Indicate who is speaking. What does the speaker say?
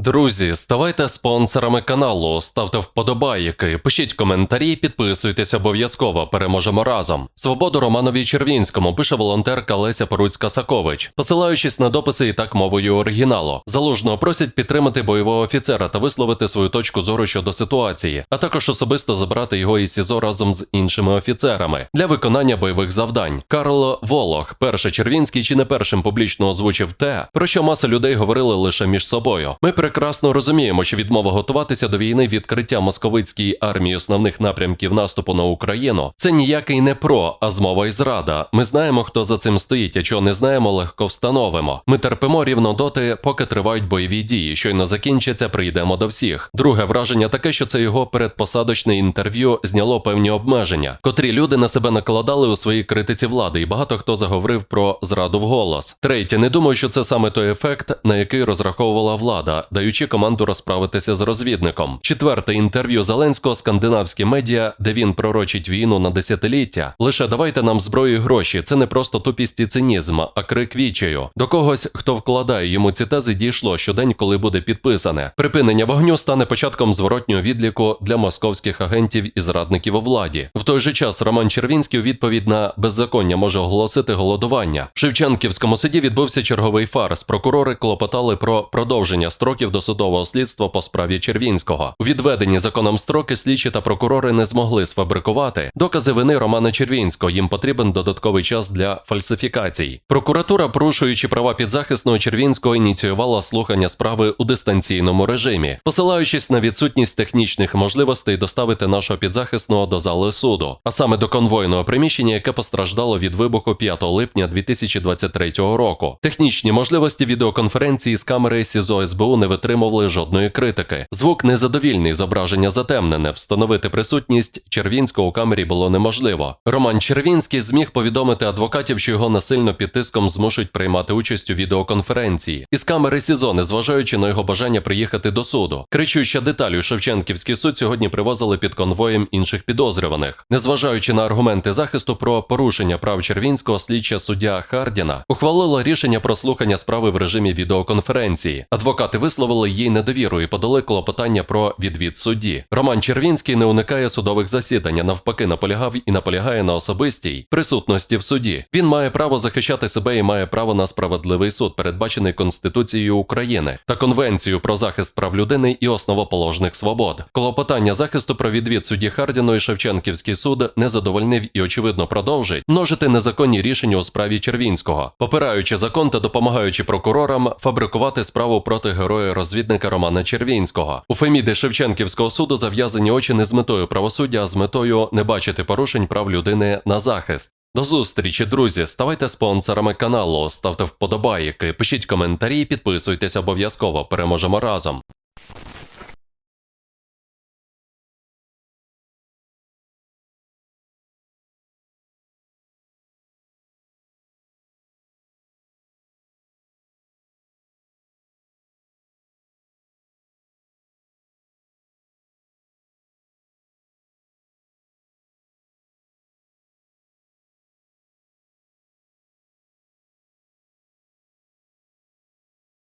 Speaker 1: Друзі, ставайте спонсорами каналу, ставте вподобайки, пишіть коментарі, підписуйтесь обов'язково. Переможемо разом. Свободу Романові Червінському пише волонтерка Леся Поруцька Сакович, посилаючись на дописи і так мовою оригіналу. Залужного просять підтримати бойового офіцера та висловити свою точку зору щодо ситуації, а також особисто забрати його із СІЗО разом з іншими офіцерами для виконання бойових завдань. Карл Волох, перший Червінський чи не першим публічно озвучив те, про що маса людей говорили лише між собою. Ми прекрасно розуміємо, що відмова готуватися до війни відкриття московицької армії основних напрямків наступу на Україну це ніякий не про, а змова і зрада. Ми знаємо, хто за цим стоїть, а чого не знаємо, легко встановимо. Ми терпимо рівно доти, поки тривають бойові дії. Щойно закінчиться, прийдемо до всіх. Друге враження таке, що це його передпосадочне інтерв'ю зняло певні обмеження, котрі люди на себе накладали у своїй критиці влади, і багато хто заговорив про зраду вголос. Третє, не думаю, що це саме той ефект, на який розраховувала влада, даючи команду розправитися з розвідником. Четверте інтерв'ю Зеленського скандинавські медіа, де він пророчить війну на десятиліття. Лише давайте нам зброю і гроші. Це не просто тупість і цинізм, а крик вічею. До когось, хто вкладає йому ці тези, дійшло щодень, коли буде підписане. Припинення вогню стане початком зворотнього відліку для московських агентів і зрадників у владі. В той же час Роман Червінський у відповідь на беззаконня може оголосити голодування. В Шевченківському суді відбувся черговий фарс. Прокурори клопотали про продовження строків досудового слідства по справі Червінського. У відведені законом строки слідчі та прокурори не змогли сфабрикувати докази вини Романа Червінського. Їм потрібен додатковий час для фальсифікацій. Прокуратура, порушуючи права підзахисного Червінського, ініціювала слухання справи у дистанційному режимі, посилаючись на відсутність технічних можливостей доставити нашого підзахисного до зали суду, а саме до конвойного приміщення, яке постраждало від вибуху 5 липня 2023 року. Технічні можливості відеоконференції з камери СІЗО СБУ не витримували жодної критики. Звук незадовільний, зображення затемнене. Встановити присутність Червінського у камері було неможливо. Роман Червінський зміг повідомити адвокатів, що його насильно під тиском змушують приймати участь у відеоконференції. Із камери СІЗО, незважаючи на його бажання приїхати до суду. Кричуща деталь у Шевченківський суд сьогодні привозили під конвоєм інших підозрюваних. Незважаючи на аргументи захисту про порушення прав Червінського, слідча суддя Хардіна ухвалила рішення про слухання справи в режимі відеоконференції. Адвокати висловили їй недовіру і подали клопотання про відвід судді. Роман Червінський не уникає судових засідань, а навпаки, наполягав і наполягає на особистій присутності в суді. Він має право захищати себе і має право на справедливий суд, передбачений Конституцією України та Конвенцією про захист прав людини і основоположних свобод. Клопотання захисту про відвід судді Хардіну і Шевченківський суд не задовольнив і очевидно продовжить множити незаконні рішення у справі Червінського, попираючи закон та допомагаючи прокурорам фабрикувати справу проти героя розвідника Романа Червінського. У Феміди Шевченківського суду зав'язані очі не з метою правосуддя, а з метою не бачити порушень прав людини на захист. До зустрічі, друзі. Ставайте спонсорами каналу, ставте вподобайки, пишіть коментарі, підписуйтесь обов'язково. Переможемо разом.